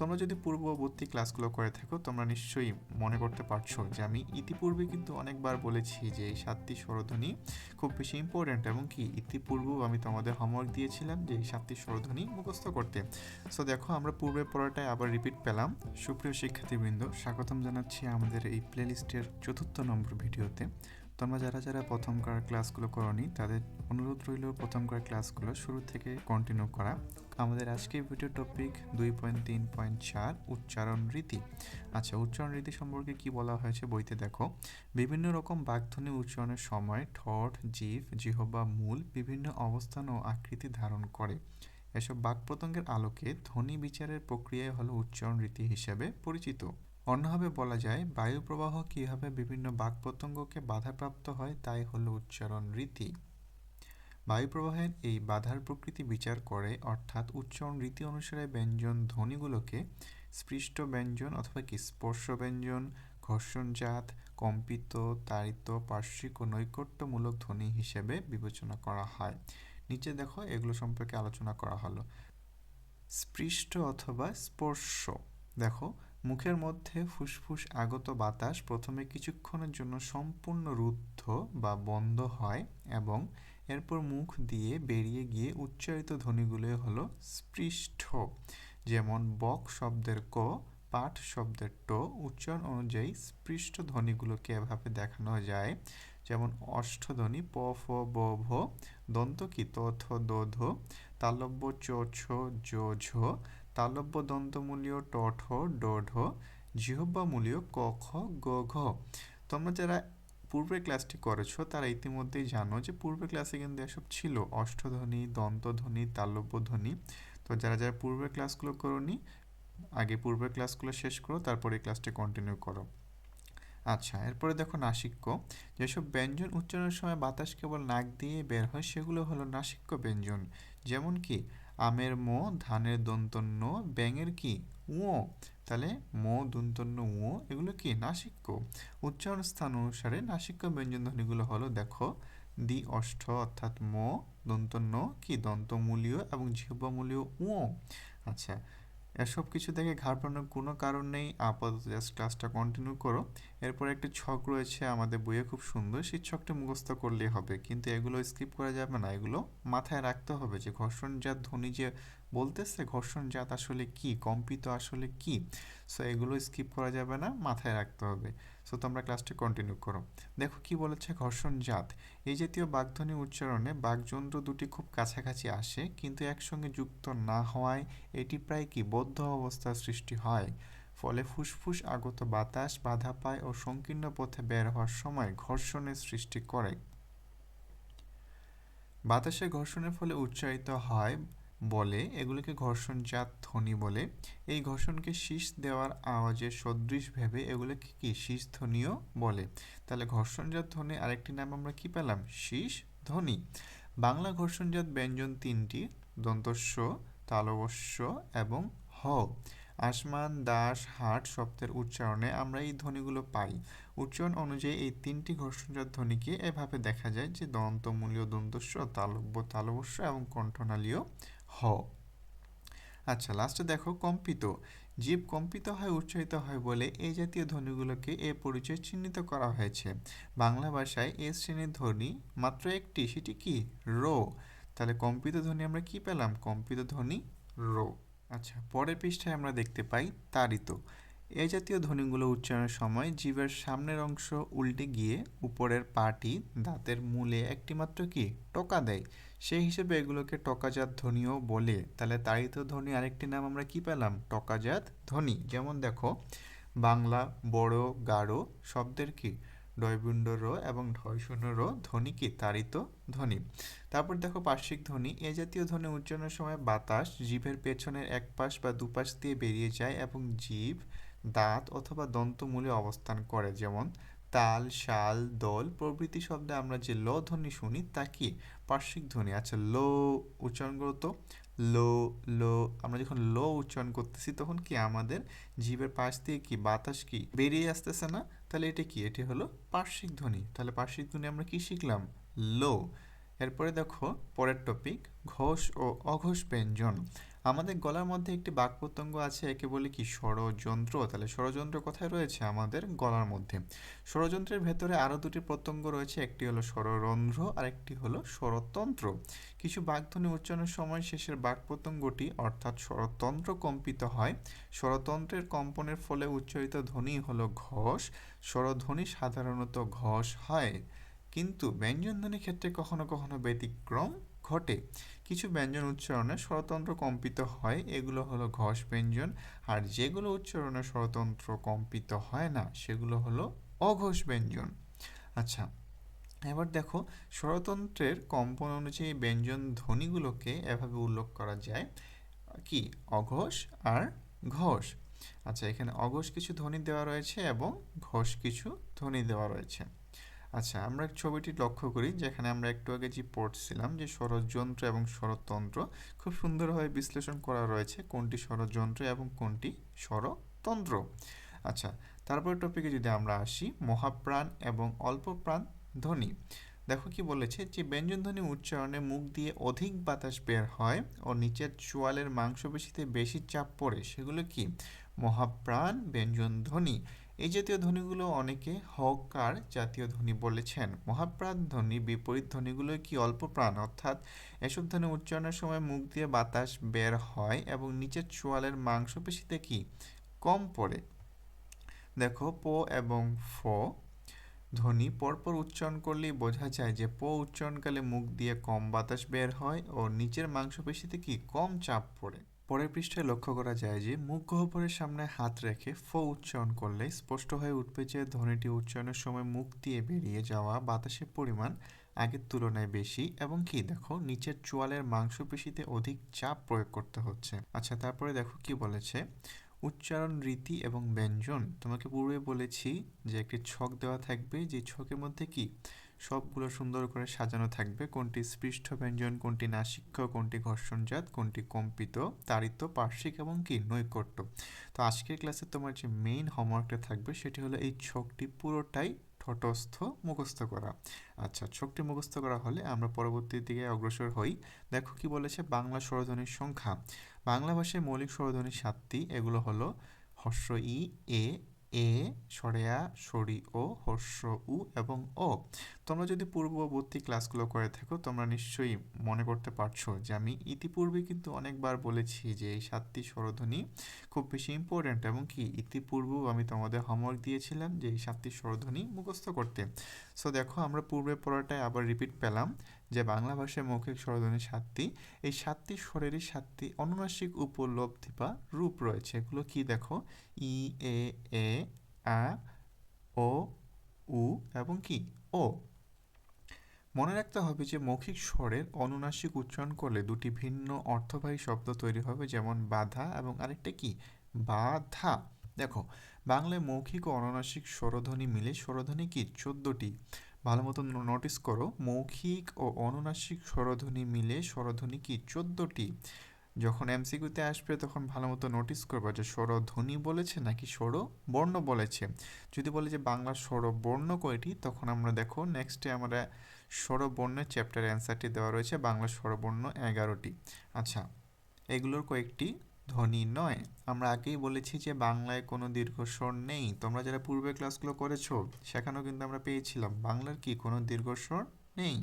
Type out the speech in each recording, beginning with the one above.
তোমরা যদি পূর্ববর্তী ক্লাসগুলো করে থাকো, তোমরা নিশ্চয়ই মনে করতে পারছ যে আমি ইতিপূর্বে কিন্তু অনেকবার বলেছি যে এই সাতটি স্বরধ্বনি খুব বেশি ইম্পর্ট্যান্ট এবং কি ইতিপূর্বেও আমি তোমাদের হোমওয়ার্ক দিয়েছিলাম যে এই সাতটি স্বরধ্বনি মুখস্থ করতে। সো দেখো, আমরা পূর্বে পড়াটায় আবার রিপিট পেলাম। সুপ্রিয় শিক্ষার্থীবৃন্দ, স্বাগতম জানাচ্ছি আমাদের এই প্লেলিস্টের চতুর্থ নম্বর ভিডিওতে। তোমরা যারা যারা প্রথমকার ক্লাসগুলো করনি, তাদের অনুরোধ রইল প্রথমকার ক্লাসগুলো শুরু থেকে কন্টিনিউ করা। আমাদের আজকের ভিডিও টপিক দুই পয়েন্ট তিন পয়েন্ট চার, উচ্চারণ রীতি। আচ্ছা উচ্চারণ রীতি সম্পর্কে কি বলা হয়েছে বইতে দেখো। বিভিন্ন রকম বাগধ্বনি উচ্চারণের সময় ঠোঁট, জিভ, জিহবা, মূল বিভিন্ন অবস্থান ও আকৃতি ধারণ করে। এসব বাক প্রত্যঙ্গের আলোকে ধ্বনি বিচারের প্রক্রিয়ায় হলো উচ্চারণ রীতি হিসেবে পরিচিত। অন্যভাবে বলা যায়, বায়ু প্রবাহ কীভাবে বিভিন্ন বাক প্রত্যঙ্গকে বাধাপ্রাপ্ত হয় তাই হলো উচ্চারণ রীতি। বায়ু প্রবাহের এই বাধার প্রকৃতি বিচার করে, অর্থাৎ উচ্চারণ রীতি অনুসারে ব্যঞ্জন ধ্বনিগুলোকে স্পৃষ্ট ব্যঞ্জন অথবা কি স্পর্শ ব্যঞ্জন ঘর্ষণজাত কম্পিত, তাড়িত, পার্শ্বিক ও নৈকট্যমূলক ধ্বনি হিসেবে বিবেচনা করা হয়। নিচে দেখো, এগুলো সম্পর্কে আলোচনা করা হলো। স্পৃষ্ট অথবা স্পর্শ। দেখো মুখের মধ্যে ফুসফুস আগত বাতাস প্রথমে কিছুক্ষণের জন্য সম্পূর্ণ রুদ্ধ বা বন্ধ হয় এবং এরপর মুখ দিয়ে বেরিয়ে গিয়ে উচ্চারিত ধ্বনিগুলো হলো স্পৃষ্ট যেমন বক শব্দের ক, পাঠ শব্দের ট, উচ্চারণ অনুযায়ী স্পৃষ্ট ধ্বনিগুলোকে এভাবে দেখানো যায়। যেমন অষ্টধ্বনি, প, ফ, ব, ভ দন্ত কি ত, থ, দ, ধ, তালব্য, চ, ছ জ ঝ তালব্য দন্তমূলীয় ট ঠ ড ঢ জিহ্বামূলীয় ক, খ, গ, ঘ। তোমরা যারা পূর্বের ক্লাসটি করেছ, তারা ইতিমধ্যেই জানো যে পূর্বের ক্লাসে কিন্তু এসব ছিল। অষ্টধ্বনি, দন্তধ্বনি তালব্য ধ্বনি তো যারা যারা পূর্বের ক্লাসগুলো করোনি, আগে পূর্বের ক্লাসগুলো শেষ করো, তারপরে এই ক্লাসটি কন্টিনিউ করো। আচ্ছা এরপরে দেখো নাসিক্য। যেসব ব্যঞ্জন উচ্চারণের সময় বাতাস কেবল নাক দিয়ে বের হয়, সেগুলো হলো নাসিক্য ব্যঞ্জন। যেমন কি আমের মো, ধানের দন্তন্য, ব্যাঙের কি? উঁ তাহলে মো, দন্তন্য উঁ এগুলো কি? নাসিক্য। উচ্চারণ স্থান অনুসারে নাসিক্য ব্যঞ্জন ধ্বনিগুলো হলো, দেখো দ্বি অষ্ঠ, অর্থাৎ ম, দন্তন্য, কি? দন্তমূলীয় এবং জিহ্বামূলীয় উঁ আচ্ছা এসব কিছু দেখে ঘাবড়ানোর কোনো কারণ নেই। আপাতত জাস্ট ক্লাসটা কন্টিনিউ করো। এরপর একটি ছক রয়েছে আমাদের বইয়ে, খুব সুন্দর। সেই ছকটা মুখস্থ করলেই হবে। কিন্তু এগুলো স্কিপ করা যাবে না। এগুলো মাথায় রাখতে হবে যে ঘর্ষণজাত ধ্বনি যে বলতেছে ঘর্ষণজাত আসলে কি? কম্পিত আসলে কি? সো এগুলো স্কিপ করা যাবে না। মাথায় রাখতে হবে। সো তোমরা ক্লাসটি কন্টিনিউ করো। দেখো কি বলেছে ঘর্ষণজাত এই জাতীয় বাগধ্বনি উচ্চারণে বাগযন্ত্র দুটি খুব কাছাকাছি আসে, কিন্তু একসঙ্গে যুক্ত না হওয়ায় এটি প্রায় কি বদ্ধ অবস্থার সৃষ্টি হয়। ফলে ফুসফুস আগত বাতাস বাধা পায় ও সংকীর্ণ পথে বের হওয়ার সময় ঘর্ষণের সৃষ্টি করে। বাতাসে ঘর্ষণের ফলে উচ্চারিত হয় বলে, এগুলোকে ঘর্ষণজাত ধ্বনি বলে। এই ঘর্ষণকে শীষ দেওয়ার আওয়াজের সদৃশ ভেবে এগুলোকে কি শীষ ধ্বনিও বলে? তাহলে ঘর্ষণজাত ধ্বনি আরেকটি নাম আমরা কি পেলাম? শীষ ধ্বনি। বাংলা ঘর্ষণজাত ব্যঞ্জন তিনটি, দন্তস্ব তালবস্য এবং হ। আসমান, দাস, হাট শব্দের উচ্চারণে আমরা এই ধ্বনিগুলো পাই। উচ্চারণ অনুযায়ী এই তিনটি ঘর্ষণজাত ধ্বনিকে এভাবে দেখা যায় যে দন্তমূলীয় দন্তস্ব, তালব্য তালবস্য এবং কণ্ঠনালীয় হ। আচ্ছা লাস্টে দেখো কম্পিত। জীব কম্পিত হয় উৎসাহিত হয় বলে এই জাতীয় ধ্বনিগুলোকে এ পরিচয় চিহ্নিত করা হয়েছে। বাংলা ভাষায় এ শ্রেণির ধ্বনি মাত্র একটি, সেটি কি? রো। তাহলে কম্পিত ধ্বনি আমরা কি পেলাম? কম্পিত ধ্বনি রো। আচ্ছা পরের পৃষ্ঠায় আমরা দেখতে পাই তারিত। এ জাতীয় ধ্বনিগুলো উচ্চারণের সময় জীবের সামনের অংশ উল্টে গিয়ে উপরের পাটি দাঁতের মূলে একটিমাত্র কি? টোকা দেয়। সেই হিসেবে এগুলোকে টকাজাত ধ্বনিও বলে। তাহলে তাড়িত ধ্বনি আরেকটি নাম আমরা কি পেলাম? টকাজাত ধ্বনি। যেমন দেখো, বাংলা বড় গাঢ় শব্দের কি? ডয়বুণ্ড র এবং ঢয়শূন্য র ধ্বনি কি? তাড়িত ধ্বনি। তারপর দেখো পার্শ্বিক ধ্বনি। এ জাতীয় ধ্বনি উচ্চারণের সময় বাতাস জিভের পেছনের এক পাশ বা দুপাশ দিয়ে বেরিয়ে যায় এবং জিভ দাঁত অথবা দন্তমূলে অবস্থান করে, যেমন তাল, শাল, দল, প্রভৃতি শব্দে আমরা যে ল ধ্বনি শুনি তা কি? পার্শ্বিক ধ্বনি। আচ্ছা লো উচ্চারণ করো লো লো, আমরা যখন লো উচ্চারণ করতেছি তখন কি আমাদের জীবের পাশ দিয়ে কি বাতাস কি বেরিয়ে আসতেছে না? তাহলে এটা কি? এটি হলো পার্শ্বিক ধ্বনি। তাহলে পার্শ্বিক ধ্বনি আমরা কি শিখলাম? লো। এরপরে দেখো, পরের টপিক ঘোষ ও অঘোষ ব্যঞ্জন। আমাদের গলার মধ্যে একটি বাক প্রত্যঙ্গ আছে, একে বলে কি ষড়যন্ত্র? তাহলে ষড়যন্ত্র কোথায় রয়েছে? আমাদের গলার মধ্যে। ষড়যন্ত্রের ভেতরে আরও দুটি প্রত্যঙ্গ রয়েছে, একটি হলো স্বররন্ধ্র আর একটি হলো স্বরতন্ত্র কিছু বাকধ্বনি উচ্চারণের সময় শেষের বাক প্রত্যঙ্গটি অর্থাৎ স্বরতন্ত্র কম্পিত হয়। স্বরতন্ত্রের কম্পনের ফলে উচ্চারিত ধ্বনি হলো ঘষ। স্বরধ্বনি সাধারণত ঘষ হয়। কিন্তু ব্যঞ্জনধ্বনির ক্ষেত্রে কখনো কখনো ব্যতিক্রম ঘটে। কিছু ব্যঞ্জন উচ্চারণে স্বরতন্ত্র কম্পিত হয়, এগুলো হলো ঘষ ব্যঞ্জন, আর যেগুলো উচ্চারণে স্বরতন্ত্র কম্পিত হয় না, সেগুলো হলো অঘোষ ব্যঞ্জন। আচ্ছা এবার দেখো, স্বরতন্ত্রের কম্পন অনুযায়ী ব্যঞ্জন ধ্বনিগুলোকে এভাবে উল্লেখ করা যায়, কি? অঘোষ আর ঘোষ। আচ্ছা এখানে অঘোষ কিছু ধ্বনি দেওয়া রয়েছে এবং ঘোষ কিছু ধ্বনি দেওয়া রয়েছে। আচ্ছা আমরা ছবিটি লক্ষ্য করি যেখানে আমরা একটু আগে যে পড়ছিলাম যে ষড়যন্ত্র এবং ষড়তন্ত্র, খুব সুন্দরভাবে বিশ্লেষণ করা রয়েছে কোনটি ষড়যন্ত্র এবং কোনটি ষড়তন্ত্র। আচ্ছা তারপর টপিকে যদি আমরা আসি, মহাপ্রাণ এবং অল্প প্রাণ ধ্বনি। দেখো কি বলেছে যে ব্যঞ্জন ধ্বনি উচ্চারণে মুখ দিয়ে অধিক বাতাস বের হয় ও নিচের চোয়ালের মাংসপেশিতে বেশি চাপ পড়ে। সেগুলো কি? মহাপ্রাণ ব্যঞ্জন ধ্বনি। এই জাতীয় ধ্বনিগুলো অনেকে হকার জাতীয় ধ্বনি বলেছেন। মহাপ্রাণ ধ্বনি, বিপরীত ধ্বনিগুলো কি অল্প প্রাণ? অর্থাৎ এসব ধ্বনি উচ্চারণের সময় মুখ দিয়ে বাতাস বের হয় এবং নিচের চোয়ালের মাংসপেশিতে কি? কম পড়ে। দেখো, প এবং ফ ধ্বনি পরপর উচ্চারণ করলেই বোঝা যায় যে প উচ্চারণকালে মুখ দিয়ে কম বাতাস বের হয় ও নিচের মাংসপেশিতে কি কম চাপ পড়ে। পরের পৃষ্ঠায় লক্ষ্য করা যায় যে, মুখ গহ্বরের সামনে হাত রেখে ফ উচ্চারণ করলে স্পষ্ট হয়ে উঠবে যে, ধ্বনিটি উচ্চারণের সময় মুখ দিয়ে বেরিয়ে যাওয়া বাতাসের পরিমাণ আগের তুলনায় বেশি এবং কি, দেখো, নিচের চোয়ালের মাংসপেশিতে অধিক চাপ প্রয়োগ করতে হচ্ছে। আচ্ছা তারপরে দেখো কি বলেছে? উচ্চারণ রীতি এবং ব্যঞ্জন। তোমাকে পূর্বে বলেছি যে, একটি ছক দেওয়া থাকবে, যে ছকের মধ্যে কি? সবগুলো সুন্দর করে সাজানো থাকবে। কোনটি স্পৃষ্ট ব্যঞ্জন, কোনটি নাসিক্য, কোনটি ঘর্ষণজাত, কোনটি কম্পিত তারিত পার্শ্বিক এবং কি? নৈকট্য। তো আজকের ক্লাসে তোমার যে মেইন হোমওয়ার্কটা থাকবে সেটি হলো এই ছকটি পুরোটাই ঠটস্থ মুখস্থ করা। আচ্ছা ছকটি মুখস্থ করা হলে আমরা পরবর্তী দিকে অগ্রসর হই। দেখো কি বলেছে বাংলা স্বরধ্বনির সংখ্যা। বাংলা ভাষায় মৌলিক স্বরধ্বনি সাতটি, এগুলো হলো হর্ষ ই, এ এ, সরেয়া, সরি, ও, হর্ষ, উ এবং ও তোমরা যদি পূর্ববর্তী ক্লাসগুলো করে থাকো, তোমরা নিশ্চয়ই মনে করতে পারছ যে আমি ইতিপূর্বে কিন্তু অনেকবার বলেছি যে এই সাতটি স্বরধ্বনি খুব বেশি ইম্পর্ট্যান্ট এবং কি ইতিপূর্বেও আমি তোমাদের হোমওয়ার্ক দিয়েছিলাম যে এই সাতটি স্বরধ্বনি মুখস্থ করতে। সো দেখো আমরা পূর্বে পড়াটায় আবার রিপিট পেলাম। যে বাংলা ভাষায় মৌখিক স্বরধ্বনি সাতটি, এই সাতটি স্বরেরই সাতটি অনুনাসিক উপলব্ধি বা রূপ রয়েছে। এগুলো কি দেখো? ই, এ এ, আ, ও, উ এবং কি? ও। মনে রাখতে হবে যে মৌখিক স্বরের অনুনাসিক উচ্চারণ করলে দুটি ভিন্ন অর্থবাহী শব্দ তৈরি হবে, যেমন বাধা এবং আরেকটা কি? বাধা। দেখো, বাংলায় মৌখিক ও অনুনাসিক স্বরধ্বনি মিলে স্বরধ্বনি কি? চোদ্দটি। ভালো মতো নোটিস করো, মৌখিক ও অনুনাসিক স্বরধ্বনি মিলে স্বরধ্বনি কি? চোদ্দটি। যখন এমসিকিউতে আসবে, তখন ভালো মতো নোটিস করবে যে স্বরধ্বনি বলেছে নাকি স্বর বর্ণ বলেছে। যদি বলে যে বাংলা স্বর বর্ণ কয়টি, তখন আমরা দেখো নেক্সটে আমরা স্বরবর্ণের চ্যাপ্টারের অ্যান্সারটি দেওয়া রয়েছে, বাংলা স্বরবর্ণ এগারোটি। আচ্ছা এগুলোর কয়েকটি ধ্বনি নয়। আমরা আগেই বলেছি যে বাংলায় কোনো দীর্ঘস্বর নেই। তোমরা যারা পূর্বে ক্লাসগুলো করেছ, সেখানেও কিন্তু আমরা পেয়েছিলাম। বাংলার কি কোনো দীর্ঘস্বর নেই?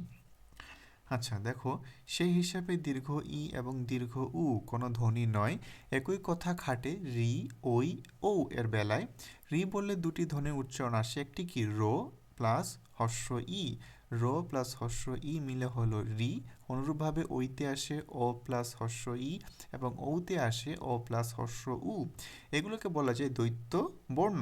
আচ্ছা দেখো, সেই হিসাবে দীর্ঘ ই এবং দীর্ঘ উ কোনো ধ্বনি নয়। একই কথা খাটে রি, ওই ও এর বেলায়। রি বললে দুটি ধ্বনির উচ্চারণ আসে। একটি কি? রো প্লাস হর্ষ ই। রো প্লাস হর্ষ ই মিলে হলো রি। অনুরূপভাবে ওইতে আসে ও প্লাস হর্ষ ই এবং ঔতে আসে ও প্লাস হর্ষ উ। এগুলোকে বলা যায় দ্বৈত বর্ণ।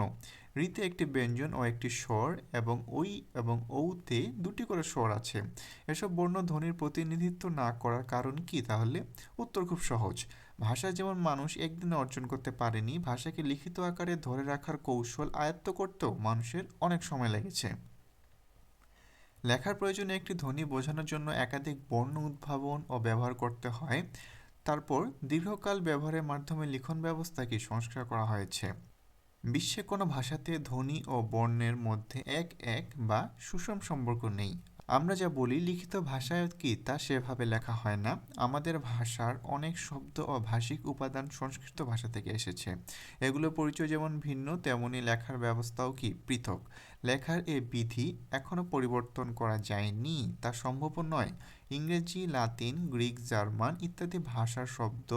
রিতে একটি ব্যঞ্জন ও একটি স্বর এবং ওই এবং ঔতে দুটি করে স্বর আছে। এসব বর্ণ ধ্বনির প্রতিনিধিত্ব না করার কারণ কি? তাহলে উত্তর খুব সহজ। ভাষা যেমন মানুষ একদিনে অর্জন করতে পারেনি, ভাষাকে লিখিত আকারে ধরে রাখার কৌশল আয়ত্ত করতেও মানুষের অনেক সময় লেগেছে। লেখার প্রয়োজনে একটি ধ্বনি বোঝানোর জন্য একাধিক বর্ণ উদ্ভাবন ও ব্যবহার করতে হয়। তারপর দীর্ঘকাল ব্যবহারের মাধ্যমে লিখন ব্যবস্থাকে সংস্কার করা হয়েছে। বিশ্বে কোনো ভাষাতে ধ্বনি ও বর্ণের মধ্যে এক এক বা সুষম সম্পর্ক নেই। আমরা যা বলি লিখিত ভাষায় কি তা সেভাবে লেখা হয় না। আমাদের ভাষার অনেক শব্দ ও ভাষিক উপাদান সংস্কৃত ভাষা থেকে এসেছে। এগুলো পরিচয় যেমন ভিন্ন, তেমনি লেখার ব্যবস্থাও কি পৃথক। লেখার এ বিধি এখনও পরিবর্তন করা যায়নি, তা সম্ভব নয়। ইংরেজি, লাতিন, গ্রিক, জার্মান ইত্যাদি ভাষার শব্দ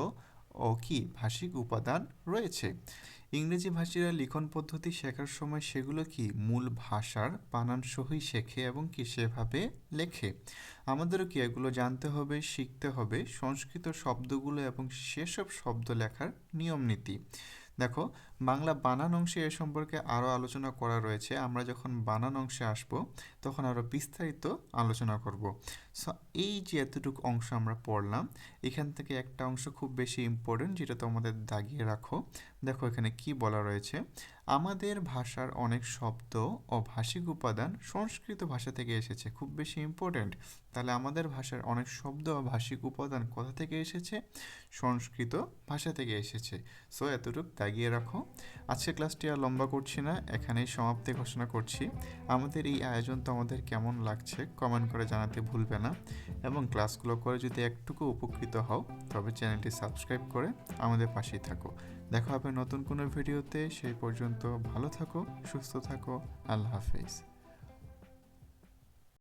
ও কি ভাষিক উপাদান রয়েছে। ইংরেজি ভাষীরা লিখন পদ্ধতি শেখার সময় সেগুলো কি মূল ভাষার বানানসহই শেখে এবং কি সেভাবে লেখে? আমাদেরও কি এগুলো জানতে হবে, শিখতে হবে, সংস্কৃত শব্দগুলো এবং সেসব শব্দ লেখার নিয়ম নীতি? দেখো বাংলা বানান অংশে এ সম্পর্কে আরও আলোচনা করা রয়েছে। আমরা যখন বানান অংশে আসব, তখন আরও বিস্তারিত আলোচনা করব। সো, এই যে এতটুকু অংশ আমরা পড়লাম, এখান থেকে একটা অংশ খুব বেশি ইম্পর্টেন্ট যেটা তোমাদের দাগিয়ে রাখো। দেখো এখানে কি বলা রয়েছে, আমাদের ভাষার অনেক শব্দ ও ভাষিক উপাদান সংস্কৃত ভাষা থেকে এসেছে। খুব বেশি ইম্পর্টেন্ট তাহলে আমাদের ভাষার অনেক শব্দ ও ভাষিক উপাদান কোথা থেকে এসেছে? সংস্কৃত ভাষা থেকে এসেছে। সো, এতটুকু দাগিয়ে রাখো। আজকের ক্লাসটি আর লম্বা করছি না, এখানেই সমাপ্তি ঘোষণা করছি। আমাদের এই আয়োজন তোমাদের কেমন লাগছে কমেন্ট করে জানাতে ভুলবে না এবং ক্লাসগুলো করে যদি একটুকু উপকৃত হও, তবে চ্যানেলটি সাবস্ক্রাইব করে আমাদের পাশেই থাকো। দেখা হবে নতুন কোনো ভিডিওতে, সেই পর্যন্ত ভালো থাকো, সুস্থ থাকো, আল্লাহ হাফেজ।